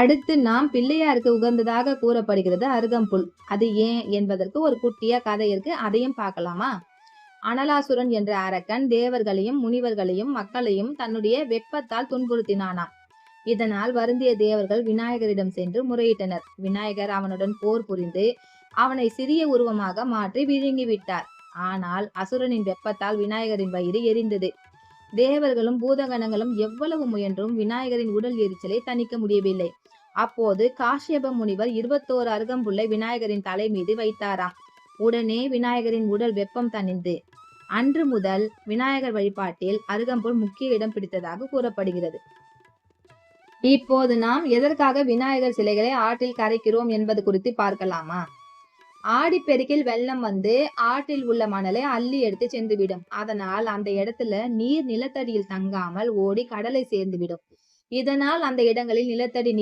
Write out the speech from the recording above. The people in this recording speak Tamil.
அடுத்து நாம் பிள்ளையாருக்கு உகந்ததாக கூறப்படுகிறது அருகம்புல். அது ஏன் என்பதற்கு ஒரு குட்டிய கதை இருக்கு. அதையும் பார்க்கலாமா? அனலாசுரன் என்ற அரக்கன் தேவர்களையும் முனிவர்களையும் மக்களையும் தன்னுடைய வெப்பத்தால் துன்புறுத்தினானாம் இதனால் வருந்திய தேவர்கள் விநாயகரிடம் சென்று முறையிட்டனர். விநாயகர் அவனுடன் போர் புரிந்து அவனை சிறிய உருவமாக மாற்றி விழுங்கி விட்டார் ஆனால் அசுரனின் வெப்பத்தால் விநாயகரின் வயிறு எரிந்தது. தேவர்களும் பூதகணங்களும் எவ்வளவு முயன்றும் விநாயகரின் உடல் எரிச்சலை தணிக்க முடியவில்லை. அப்போது காஷ்யப முனிவர் இருபத்தோரு அருகம்புள்ளை விநாயகரின் தலை மீது வைத்தாராம். உடனே விநாயகரின் உடல் வெப்பம் தணிந்து அன்று முதல் விநாயகர் வழிபாட்டில் அருகம்புல் முக்கிய இடம் பிடித்ததாக கூறப்படுகிறது. இப்போது நாம் எதற்காக விநாயகர் சிலைகளை ஆற்றில் கரைக்கிறோம் என்பது குறித்து பார்க்கலாமா? ஆடிப்பெருக்கில் வெள்ளம் வந்து ஆற்றில் உள்ள மணலை அள்ளி எடுத்து சென்றுவிடும். அதனால் அந்த இடத்துல நீர் நிலத்தடியில் தங்காமல் ஓடி கடலை சேர்ந்துவிடும். இதனால் அந்த இடங்களில் நிலத்தடி